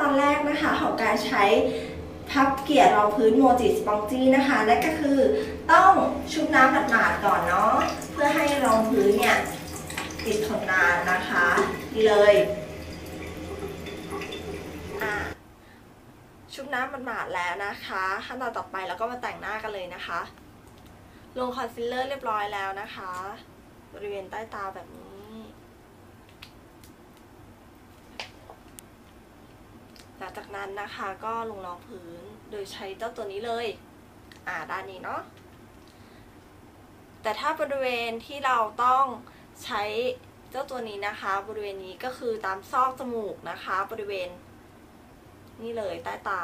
ตอนแรกนะคะของการใช้พับเกี่ยรองพื้นโมจิสปองจี้นะคะนั่นก็คือต้องชุบน้ำหมาดๆก่อนเนาะเพื่อให้รองพื้นเนี่ยติดทนนานนะคะนี่เลยอะชุบน้ำหมาดๆแล้วนะคะ ขั้นตอนต่อไปเราก็มาแต่งหน้ากันเลยนะคะ ลงคอนซีลเลอร์เรียบร้อยแล้วนะคะ บริเวณใต้ตาแบบนี้ หลัง จากนั้นนะคะก็ลงรองพื้นโดยใช้เจ้าตัวนี้เลย อ่าด้านนี้เนาะ แต่ถ้าบริเวณที่เราต้องใช้เจ้าตัวนี้นะคะ บริเวณนี้ก็คือตามซอกจมูกนะคะ บริเวณ นี่เลยใต้ตา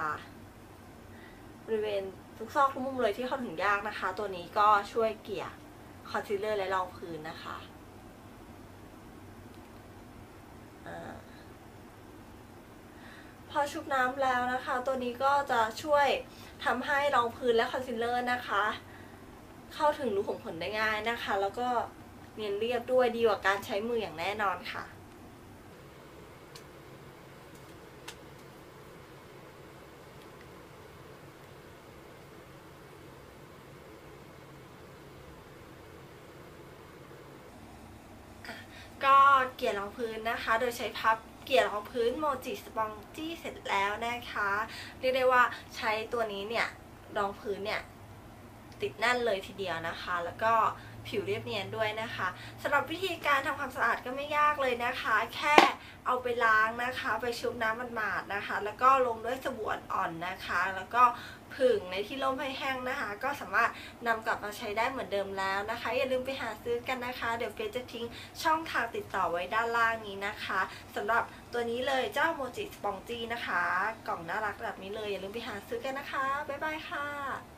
บริเวณทุกซอกทุกมุมเลยที่เข้าถึงยากนะคะ ตัวนี้ก็ช่วยเกลี่ยคอนซีลเลอร์และรองพื้นนะคะอ่า พอชุบน้ำแล้วนะคะ ตัวนี้ก็จะช่วยทำให้รองพื้นและคอนซีลเลอร์นะคะ เข้าถึงรูขุมขนได้ง่ายนะคะ แล้วก็เนียนเรียบด้วยดีกว่าการใช้มืออย่างแน่นอนค่ะก็เกลี่ยรองพื้นนะคะ โดยใช้พับ เกลี่ยรองพื้นโมจิสปองจี้เสร็จแล้วนะคะ เรียกได้ว่าใช้ตัวนี้เนี่ยรองพื้นเนี่ย ติดแน่นเลยทีเดียวนะคะ แล้วก็ผิวเรียบเนียนด้วยนะคะสำหรับวิธีการทำความสะอาดก็ไม่ยากเลยนะคะ แค่เอาไปล้างนะคะ ไปชุบน้ำมันหมาดๆนะคะ แล้วก็ลงด้วยสบู่อ่อนๆนะคะ แล้วก็ผึ่งในที่ร่มให้แห้งนะคะ ก็สามารถนำกลับมาใช้ได้เหมือนเดิมแล้วนะคะ อย่าลืมไปหาซื้อกันนะคะ เดี๋ยวเฟซจะทิ้งช่องทางติดต่อไว้ด้านล่างนี้นะคะสำหรับตัวนี้เลยเจ้าโมจิสปองจีนะคะ กล่องน่ารักแบบนี้เลยอย่าลืมไปหาซื้อกันนะคะบ๊ายบายค่ะ